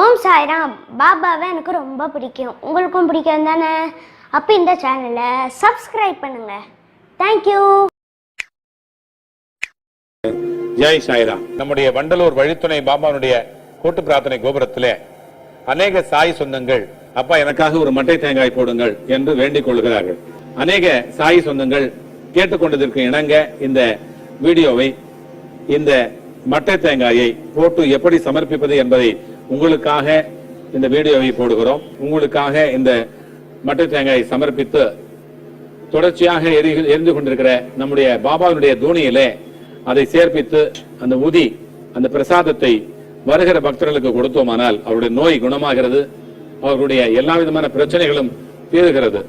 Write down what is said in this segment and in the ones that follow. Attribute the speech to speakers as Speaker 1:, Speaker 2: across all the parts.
Speaker 1: ஓம் சாய்ராம். பாபாவை எனக்கு ரொம்ப பிடிக்கும். உங்களுக்கும் பிடிக்கும் தானே? அப்போ இந்த சேனலை சப்ஸ்கிரைப் பண்ணுங்க. Thank you
Speaker 2: Jai Sairam. நம்முடைய வண்டலூர் வழித்துணை பாபாவுடைய கூட்டு பிரார்த்தனை கோபுரத்தில் அநேக சாய் சொந்தங்கள் அப்பா எனக்காக ஒரு மட்டை தேங்காய் போடுங்கள் என்று வேண்டிக் கொள்கிறார்கள். அநேக சாய் சொந்தங்கள் கேட்டுக்கொண்டதற்கு இணங்க இந்த வீடியோவை இந்த மட்டை தேங்காயை போட்டு எப்படி சமர்ப்பிப்பது என்பதை உங்களுக்காக இந்த வீடியோவை போடுகிறோம். உங்களுக்காக இந்த மட்டை தேங்காயை சமர்ப்பித்து தொடர்ச்சியாக எரி- எரிந்து கொண்டிருக்கிற நம்முடைய பாபாவினுடைய தூணியிலே அதை சேர்ப்பித்து அந்த உதி அந்த பிரசாதத்தை வருகிற பக்தர்களுக்கு கொடுத்தோமானால் அவருடைய நோய் குணமாகிறது. அவர்களுடைய எல்லா விதமான பிரச்சனைகளும் தீருகிறது.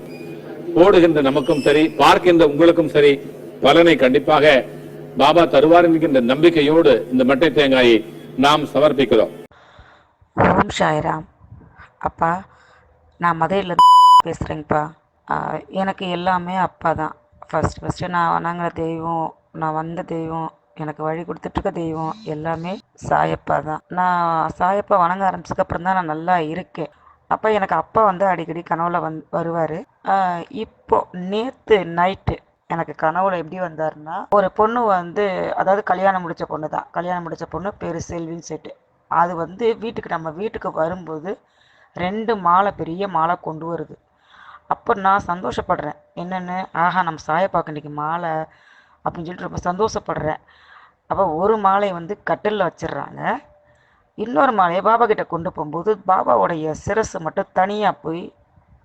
Speaker 2: போடுகின்ற நமக்கும் சரி பார்க்கின்ற உங்களுக்கும் சரி பலனை கண்டிப்பாக பாபா தருவார் என்கின்ற நம்பிக்கையோடு இந்த மட்டை தேங்காயை நாம் சமர்ப்பிக்கிறோம்.
Speaker 3: ஓம் சாய்ராம். அப்பா நான் மதுரையிலேருந்து பேசுகிறேங்கப்பா எனக்கு எல்லாமே அப்பா தான். ஃபஸ்ட் ஃபஸ்ட்டு நான் வணங்குற தெய்வம் நான் வந்த தெய்வம் எனக்கு வழி கொடுத்துட்ருக்க தெய்வம் எல்லாமே சாயப்பா தான். நான் சாயப்பா வணங்க ஆரம்பிச்சதுக்கப்புறம் தான் நான் நல்லா இருக்கேன். அப்போ எனக்கு அப்பா வந்து அடிக்கடி கனவுல வந் வருவார். இப்போ நேற்று நைட்டு எனக்கு கனவுல எப்படி வந்தாருன்னா ஒரு பொண்ணு வந்து அதாவது கல்யாணம் முடித்த பொண்ணு தான் கல்யாணம் முடிச்ச பொண்ணு பேர் செல்வின்னு செட்டு அது வந்து வீட்டுக்கு நம்ம வீட்டுக்கு வரும்போது ரெண்டு மாலை பெரிய மாலை கொண்டு வருது. அப்போ நான் சந்தோஷப்படுறேன். என்னென்னு? ஆஹா நம்ம சாயப்பாக்கு இன்றைக்கி மாலை அப்படின்னு சொல்லிட்டு ரொம்ப சந்தோஷப்படுறேன். அப்போ ஒரு மாலையை வந்து கட்டிலில் வச்சிடுறாங்க. இன்னொரு மாலையை பாபா கிட்ட கொண்டு போகும்போது பாபாவுடைய சிரசு மட்டும் தனியாக போய்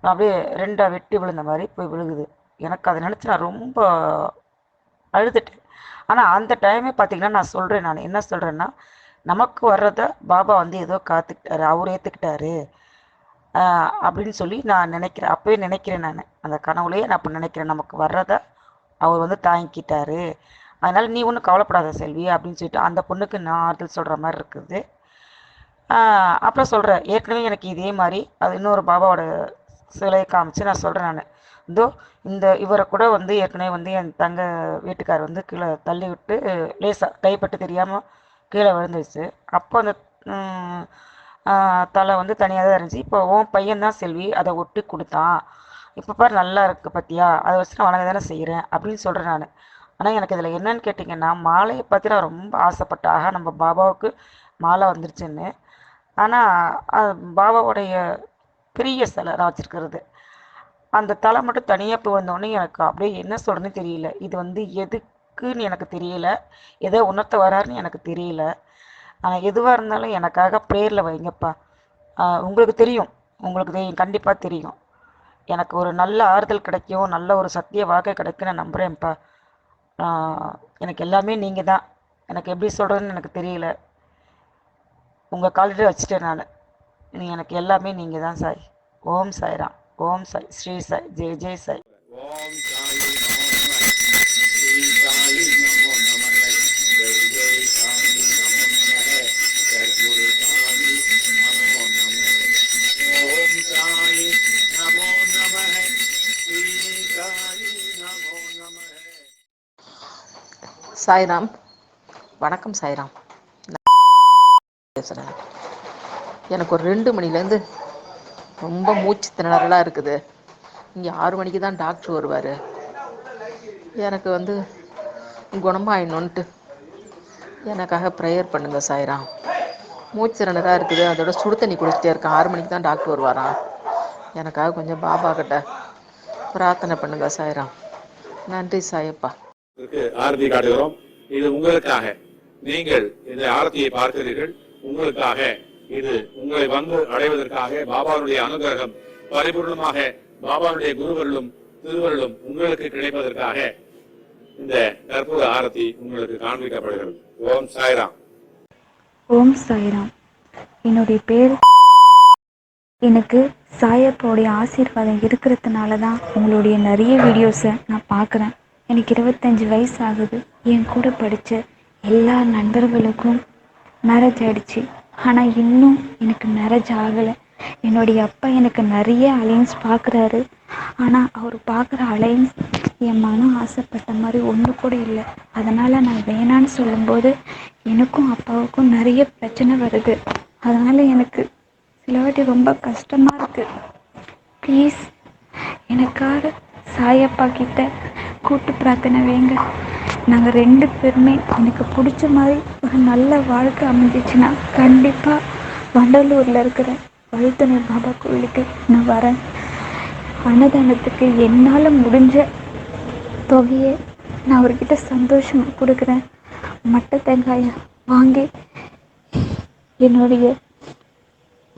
Speaker 3: அப்படியே ரெண்டாக வெட்டி விழுந்த மாதிரி போய் விழுகுது. எனக்கு அதை நினச்சி நான் ரொம்ப அழுதுட்டேன். ஆனால் அந்த டைமே பார்த்தீங்கன்னா நான் சொல்கிறேன் நான். என்ன சொல்கிறேன்னா நமக்கு வர்றத பாபா வந்து ஏதோ காத்துக்கிட்டாரு அவர் ஏற்றுக்கிட்டாரு அப்படின்னு சொல்லி நான் நினைக்கிறேன். அப்போயே நினைக்கிறேன் நான். அந்த கனவுலேயே நான் அப்போ நினைக்கிறேன் நமக்கு வர்றத அவர் வந்து தாங்கிக்கிட்டாரு. அதனால் நீ ஒன்றும் கவலைப்படாத செல்வி அப்படின்னு சொல்லிட்டு அந்த பொண்ணுக்கு நான் ஆறுதல் சொல்கிற மாதிரி இருக்குது. அப்புறம் சொல்கிறேன் ஏற்கனவே எனக்கு இதே மாதிரி அது இன்னொரு பாபாவோட சிலையை காமிச்சு நான் சொல்கிறேன் நான். இதோ இந்த இவரை கூட வந்து ஏற்கனவே வந்து என் தங்க வீட்டுக்கார் வந்து கீழே தள்ளி விட்டு லேசாக கைப்பட்டு தெரியாமல் கீழே விழுந்துருச்சு. அப்போ அந்த தலை வந்து தனியாக தான் இருந்துச்சு. இப்போ உன் பையன் தான் செல்வி அதை ஒட்டி கொடுத்தான். இப்போ பாரு நல்லா இருக்கு பத்தியா? அதை வச்சு நான் வணங்க தானே செய்கிறேன் அப்படின்னு சொல்கிறேன் நான். ஆனால் எனக்கு இதில் என்னன்னு கேட்டிங்கன்னா மாலையை பற்றி நான் ரொம்ப ஆசைப்பட்டாக நம்ம பாபாவுக்கு மாலை வந்துருச்சுன்னு. ஆனால் பாபாவுடைய பெரிய சிலை நான் வச்சுருக்கிறது. அந்த தலை மட்டும் தனியாக போய் வந்தோடனே எனக்கு அப்படியே என்ன சொல்கிறேன்னு தெரியல. இது வந்து எதுக்குன்னு எனக்கு தெரியல. எதை உணர்த்த வராருன்னு எனக்கு தெரியல. ஆனால் எதுவாக இருந்தாலும் எனக்காக ப்ரேயரில் வைங்கப்பா. உங்களுக்கு தெரியும். உங்களுக்கு தெரியும் கண்டிப்பாக தெரியும். எனக்கு ஒரு நல்ல ஆறுதல் கிடைக்கும். நல்ல ஒரு சத்திய வாக்கை கிடைக்கும் நான் நம்புகிறேன்ப்பா எனக்கு எல்லாமே நீங்கள் தான். எனக்கு எப்படி சொல்கிறதுன்னு எனக்கு தெரியல. உங்கள் காலிட்டு வச்சுட்டேன் நான். நீ எனக்கு எல்லாமே நீங்கள் தான் சாய். ஓம் சாய்ராம். ஓம் சாய். ஸ்ரீ சாய். ஜெய் ஜெய் சாய்.
Speaker 2: ஓம் சாய்.
Speaker 3: சாய்ராம். வணக்கம் சாய்ராம். பேசுகிறேன் எனக்கு ஒரு ரெண்டு மணிலேருந்து ரொம்ப மூச்சு திணறலாக இருக்குது. இங்கே ஆறு மணிக்கு தான் டாக்டர் வருவார். எனக்கு வந்து குணமாயிடணுன்ட்டு எனக்காக ப்ரேயர் பண்ணுங்க சாய்ராம். மூச்சு திணறலாக இருக்குது. அதோட சுடு தண்ணி குடிச்சிட்டே இருக்கேன். ஆறு மணிக்கு தான் டாக்டர் வருவாராம். எனக்காக கொஞ்சம் பாபா கிட்ட பிரார்த்தனை பண்ணுங்க சாய்ராம். நன்றி சாயப்பா.
Speaker 2: ஆரத்தி காட்டுகிறோம். இது உங்களுக்காக. நீங்கள் இந்த ஆரத்தியை பார்க்கிறீர்கள். உங்களுக்காக. இது உங்களை வந்து அடைவதற்காக பாபாவுடைய அனுகிரகம். பரிபூர்ணமாக பாபாவுடைய குருவர்களும் திருவருளும் உங்களுக்கு கிடைப்பதற்காக இந்த கற்பூர ஆரத்தி உங்களுக்கு காண்பிக்கப்படுகிறது. ஓம் சாய்ராம்.
Speaker 4: ஓம் சாய்ராம். என்னுடைய பேர் எனக்கு சாயப்பாவுடைய ஆசீர்வாதம் இருக்கிறதுனால தான் உங்களுடைய நிறைய வீடியோஸை நான் பார்க்குறேன். எனக்கு இருபத்தஞ்சி வயசு ஆகுது என் கூட படித்த எல்லா நண்பர்களுக்கும் மேரேஜ் ஆயிடுச்சு. ஆனால் இன்னும் எனக்கு மேரேஜ் ஆகலை. என்னுடைய அப்பா எனக்கு நிறைய அலைன்ஸ் பார்க்குறாரு ஆனால் அவர் பார்க்குற அலைன்ஸ் என் மனம் ஆசைப்பட்ட மாதிரி ஒன்று கூட இல்லை. அதனால் நான் வேணான்னு சொல்லும்போது எனக்கும் அப்பாவுக்கும் நிறைய பிரச்சனை வருது. அதனால் எனக்கு சில வாட்டி ரொம்ப கஷ்டமாக இருக்குது ப்ளீஸ் எனக்காக சாயப்பா கிட்ட கூட்டு பிரார்த்தனை வைங்க நாங்கள் ரெண்டு பேருமே எனக்கு பிடிச்ச மாதிரி ஒரு நல்ல வாழ்க்கை அமைஞ்சிச்சுன்னா கண்டிப்பாக வண்டலூரில் இருக்கிற வழுத்தனை பாபா கோயிலுக்கு நான் வரேன். அன்னதானத்துக்கு என்னால் முடிஞ்ச தொகையை நான் அவர்கிட்ட சந்தோஷமாக கொடுக்குறேன். மட்டை தேங்காயை வாங்கி என்னுடைய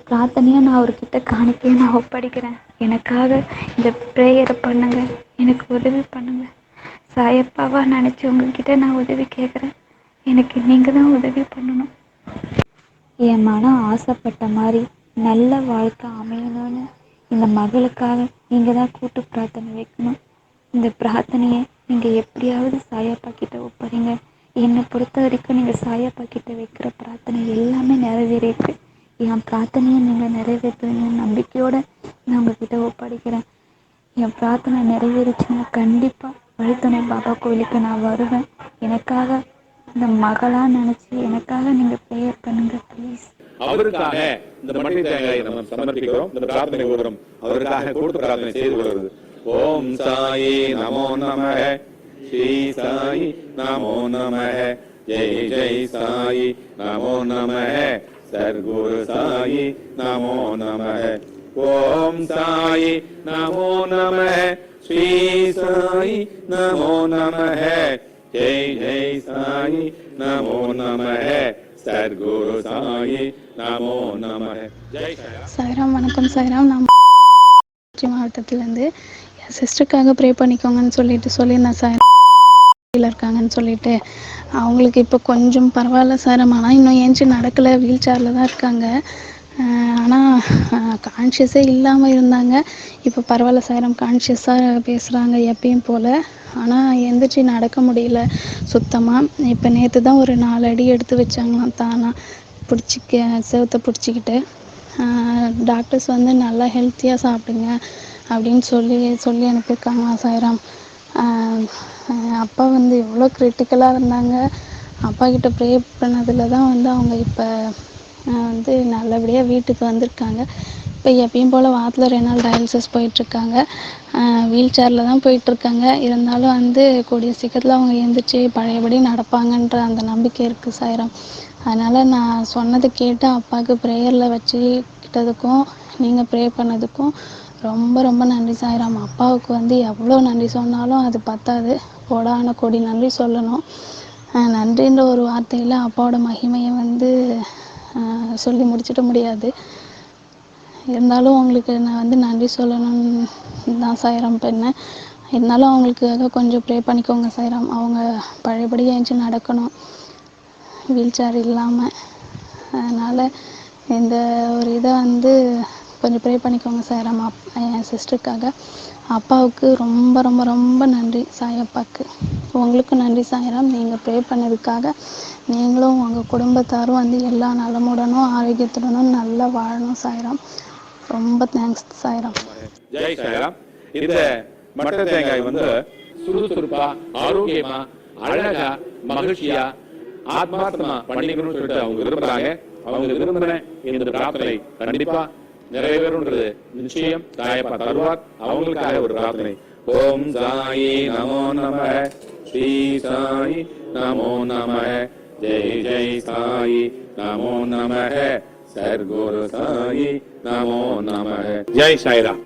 Speaker 4: பிரார்த்தனையாக நான் அவர்கிட்ட காணிக்கையை நான் ஒப்படைக்கிறேன். எனக்காக இந்த ப்ரேயரை பண்ணுங்கள் எனக்கு உதவி பண்ணுங்கள் சாயப்பாவாக நினச்சி உங்ககிட்ட நான் உதவி கேட்குறேன் எனக்கு நீங்கள் தான் உதவி பண்ணணும். என் மனம் ஆசைப்பட்ட மாதிரி நல்ல வாழ்க்கை அமையணும்னு இந்த மகளுக்காக நீங்கள் தான் கூட்டு பிரார்த்தனை வைக்கணும். இந்த பிரார்த்தனையை நீங்கள் எப்படியாவது சாயப்பா கிட்ட ஒப்பறீங்க என்னை பொறுத்த வரைக்கும் நீங்கள் சாயப்பா கிட்ட வைக்கிற பிரார்த்தனை எல்லாமே நிறைவேறியிருக்கு. என் பிரார்த்தனையை நீங்கள் நிறைவேற்றுவீங்கன்னு நம்பிக்கையோடு நான் உங்ககிட்ட ஒப்படைக்கிறேன். என் பிரார்த்தனை நிறைவேறிச்சுன்னா கண்டிப்பாக வழித்துணை பாபா கோயிலுக்கு நான் வருவேன். எனக்காக இந்த மகளா நினைச்சு எனக்காக நீங்க ப்ரேயர் பண்ணுங்க ப்ளீஸ்
Speaker 2: அவருக்காக இந்த மண்ணை தேங்காய் நம்ம சமர்ப்பிக்கிறோம். இந்த பிரார்த்தனை கோபுரம் அவருக்காக கூட்டு பிரார்த்தனை செய்து கொள்வது ஓம் சாயி நமோ நம ஸ்ரீ சாயி நமோ நம ஜெய் ஜெய் சாயி நமோ நம சர்க்குரு சாயி நமோ நம ஓம் சாயி நமோ நம श्री साई नमो नमः। जय जय साई नमो नमः। சர்க்குரு சாயி நமோ நம
Speaker 5: சாய்ராம் வணக்கம். சாய்ராம் நான் திருச்சி மாவட்டத்துலேருந்து என் சிஸ்டருக்காக ப்ரே பண்ணிக்கோங்கன்னு சொல்லிட்டு சொல்லியிருந்தேன். சார் இருக்காங்கன்னு சொல்லிட்டு. அவங்களுக்கு இப்போ கொஞ்சம் பரவாயில்ல சார் ஆனால் இன்னும் ஏஞ்சி நடக்கலை. வீல் சேரில் தான் இருக்காங்க. ஆனால் கான்ஷியஸே இல்லாமல் இருந்தாங்க. இப்போ பரவாயில்ல சாரம் கான்ஷியஸாக பேசுகிறாங்க எப்பயும் போல். ஆனால் எந்திரிச்சு நடக்க முடியல. சுத்தமாக இப்போ நேற்று தான் ஒரு நாலு அடி எடுத்து வச்சாங்களாம் தானா. பிடிச்சிக்க செவத்தை பிடிச்சிக்கிட்டு. டாக்டர்ஸ் வந்து நல்லா ஹெல்த்தியாக சாப்பிடுங்க அப்படின்னு சொல்லி சொல்லி அனுப்பியிருக்காங்களாம் சாய்ராம். அப்பா வந்து எவ்வளோ கிரிட்டிக்கலாக இருந்தாங்க. அப்பா கிட்ட ப்ரே பண்ணதில் தான் வந்து அவங்க இப்போ வந்து நல்லபடியாக வீட்டுக்கு வந்திருக்காங்க. இப்போ எப்பயும் போல் வாரத்தில் ரெண்டு நாள் டயாலிசிஸ் போயிட்டுருக்காங்க. வீல் சேரில் தான் போயிட்டுருக்காங்க. இருந்தாலும் வந்து கூடிய சீக்கிரத்தில் அவங்க எழுந்திரிச்சு பழையபடி நடப்பாங்கன்ற அந்த நம்பிக்கை இருக்குது சாயிரம். அதனால் நான் சொன்னதை கேட்டு அப்பாவுக்கு ப்ரேயரில் வச்சுக்கிட்டதுக்கும் நீங்கள் ப்ரே பண்ணதுக்கும் ரொம்ப ரொம்ப நன்றி சாயிரம். அப்பாவுக்கு வந்து எவ்வளோ நன்றி சொன்னாலும் அது பத்தாது. கோடான கோடி நன்றி சொல்லணும். நன்றின்ற ஒரு வார்த்தையில் அப்பாவோட மகிமையை வந்து சொல்லி முடிச்சிட முடியாது. இருந்தாலும் அவங்களுக்கு நான் வந்து நன்றி சொல்லணும்னு தான் சாயிரம் பண்ணேன் இருந்தாலும் அவங்களுக்காக கொஞ்சம் ப்ரே பண்ணிக்கோங்க சாயிரம். அவங்க பழையபடி ஏஞ்சி நடக்கணும். வீல் சேர் இல்லாமல் அதனால் இந்த ஒரு இதை வந்து கொஞ்சம் ப்ரே பண்ணிக்கோங்க சாயிரம் அப் என் சிஸ்டருக்காக அப்பாவுக்கு ரொம்ப ரொம்ப ரொம்ப நன்றி சாய் அப்பாவுக்கு உங்களுக்கும் நன்றி சாய்ராம். நீங்கள் ப்ரே பண்ணதுக்காக நீங்களும் உங்கள் குடும்பத்தாரும் வந்து எல்லா நலமுடனும் ஆரோக்கியத்துடனும் நல்லா வாழணும் சாய்ராம். ரொம்ப தேங்க்ஸ் சாய்ராம்.
Speaker 2: ஜெய் சாய்ராம். இந்த மட்டை தேங்காய் வந்து சுறுசுறுப்பா ஆரோக்கியமா அழகா மகிழ்ச்சியா ஆத்மார்த்தமா பண்ணிக்கணும்னு சொல்லிட்டு அவங்க விரும்புறாங்க. அவங்க விரும்பின இந்த பிரார்த்தனை கண்டிப்பா நிறைவேறுன்றது. நிச்சயம் தாயப்பா தருவார். அவங்களுக்காக ஒரு பிரார்த்தனை. ஓம் சாயி நமோ நம ஸ்ரீ சாயி நமோ நம ஜெய் ஜெய் சாயி நமோ நம சர்க்குரு சாயி நமோ நம ஜெய் சாய்ராம்.